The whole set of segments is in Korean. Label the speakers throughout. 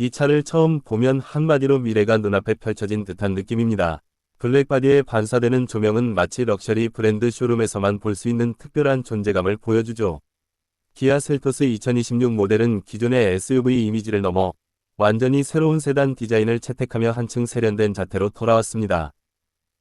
Speaker 1: 이 차를 처음 보면 한마디로 미래가 눈앞에 펼쳐진 듯한 느낌입니다. 블랙바디에 반사되는 조명은 마치 럭셔리 브랜드 쇼룸에서만 볼 수 있는 특별한 존재감을 보여주죠. 기아 셀토스 2026 모델은 기존의 SUV 이미지를 넘어 완전히 새로운 세단 디자인을 채택하며 한층 세련된 자태로 돌아왔습니다.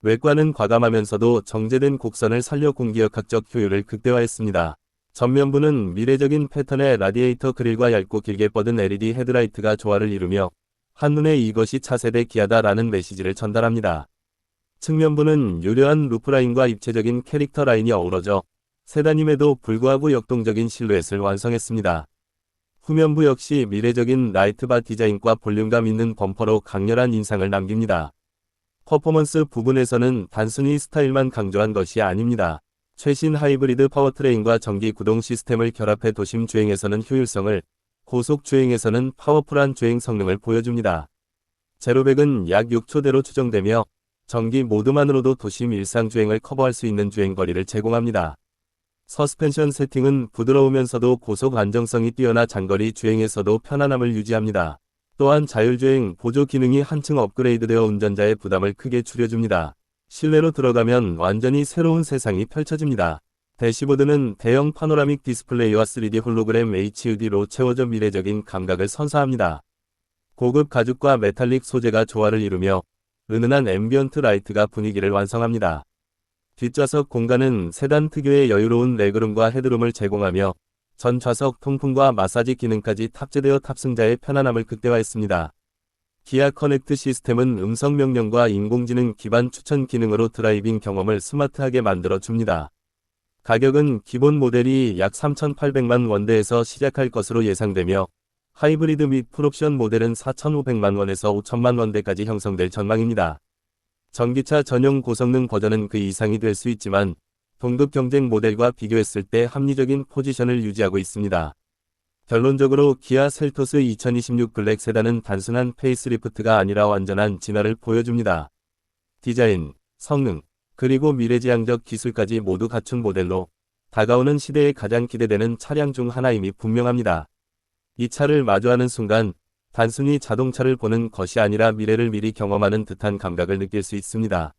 Speaker 1: 외관은 과감하면서도 정제된 곡선을 살려 공기역학적 효율을 극대화했습니다. 전면부는 미래적인 패턴의 라디에이터 그릴과 얇고 길게 뻗은 LED 헤드라이트가 조화를 이루며 한눈에 이것이 차세대 기아다라는 메시지를 전달합니다. 측면부는 유려한 루프라인과 입체적인 캐릭터 라인이 어우러져 세단임에도 불구하고 역동적인 실루엣을 완성했습니다. 후면부 역시 미래적인 라이트바 디자인과 볼륨감 있는 범퍼로 강렬한 인상을 남깁니다. 퍼포먼스 부분에서는 단순히 스타일만 강조한 것이 아닙니다. 최신 하이브리드 파워트레인과 전기 구동 시스템을 결합해 도심 주행에서는 효율성을, 고속 주행에서는 파워풀한 주행 성능을 보여줍니다. 제로백은 약 6초대로 추정되며 전기 모드만으로도 도심 일상 주행을 커버할 수 있는 주행 거리를 제공합니다. 서스펜션 세팅은 부드러우면서도 고속 안정성이 뛰어나 장거리 주행에서도 편안함을 유지합니다. 또한 자율주행 보조 기능이 한층 업그레이드되어 운전자의 부담을 크게 줄여줍니다. 실내로 들어가면 완전히 새로운 세상이 펼쳐집니다. 대시보드는 대형 파노라믹 디스플레이와 3D 홀로그램 HUD로 채워져 미래적인 감각을 선사합니다. 고급 가죽과 메탈릭 소재가 조화를 이루며 은은한 앰비언트 라이트가 분위기를 완성합니다. 뒷좌석 공간은 세단 특유의 여유로운 레그룸과 헤드룸을 제공하며 전 좌석 통풍과 마사지 기능까지 탑재되어 탑승자의 편안함을 극대화했습니다. 기아 커넥트 시스템은 음성 명령과 인공지능 기반 추천 기능으로 드라이빙 경험을 스마트하게 만들어 줍니다. 가격은 기본 모델이 약 3,800만 원대에서 시작할 것으로 예상되며 하이브리드 및 풀옵션 모델은 4,500만 원에서 5천만 원대까지 형성될 전망입니다. 전기차 전용 고성능 버전은 그 이상이 될 수 있지만 동급 경쟁 모델과 비교했을 때 합리적인 포지션을 유지하고 있습니다. 결론적으로 기아 셀토스 2026 블랙 세단은 단순한 페이스리프트가 아니라 완전한 진화를 보여줍니다. 디자인, 성능, 그리고 미래지향적 기술까지 모두 갖춘 모델로 다가오는 시대에 가장 기대되는 차량 중 하나임이 분명합니다. 이 차를 마주하는 순간 단순히 자동차를 보는 것이 아니라 미래를 미리 경험하는 듯한 감각을 느낄 수 있습니다.